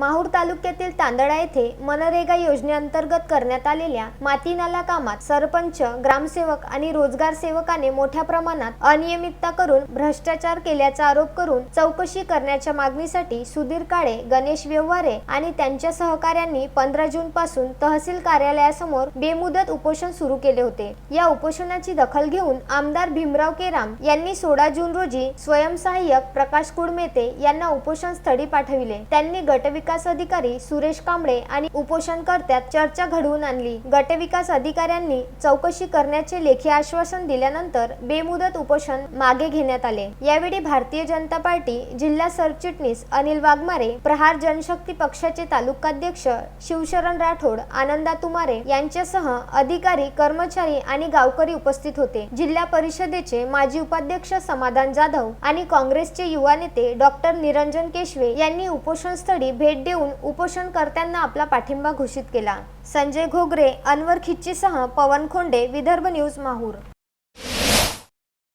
माहूर तालुक्यातील तांदळा येथे मनरेगा योजनेअंतर्गत करण्यात आलेल्या माती नाला कामात सरपंच ग्रामसेवक आणि रोजगार सेवकाने मोठ्या प्रमाणात अनियमितता करून भ्रष्टाचार केल्याचा आरोप करून चौकशी करण्याच्या मागणीसाठी सुधीर काळे गणेश व्यवहारे आणि त्यांच्या सहकाऱ्यांनी पंधरा जून पासून तहसील कार्यालयासमोर बेमुदत उपोषण सुरू केले होते. या उपोषणाची दखल घेऊन आमदार भीमराव केराम यांनी सोळा जून रोजी स्वयंसहाय्यक प्रकाश कुडमेते यांना उपोषण स्थळी पाठविले. त्यांनी गटविकास अधिकारी सुरेश कांबळे आणि उपोषणकर्त्यात चर्चा घडवून आणली. गटविकास अधिकाऱ्यांनी चौकशी करण्याचे लेखी आश्वासन दिल्यानंतर बेमुदत उपोषण मागे घेण्यात आले. यावेळी भारतीय जनता पार्टी जिल्हा सरचिटणीस अनिल वाघमारे प्रहार जनशक्ती पक्षाचे तालुकाध्यक्ष शिवशरण राठोड आनंदा तुमारे यांच्यासह अधिकारी कर्मचारी आणि गावकरी उपस्थित होते. जिल्हा परिषदेचे माजी उपाध्यक्ष समाधान जाधव आणि काँग्रेसचे युवा नेते डॉक्टर निरंजन केशवे यांनी उपोषणस्थळी भेट देऊन उपोषणकर्त्यांना आपला पाठिंबा घोषित केला. संजय घोगरे अनवर खिच्चीसह पवन खोंडे विदर्भ न्यूज माहूर.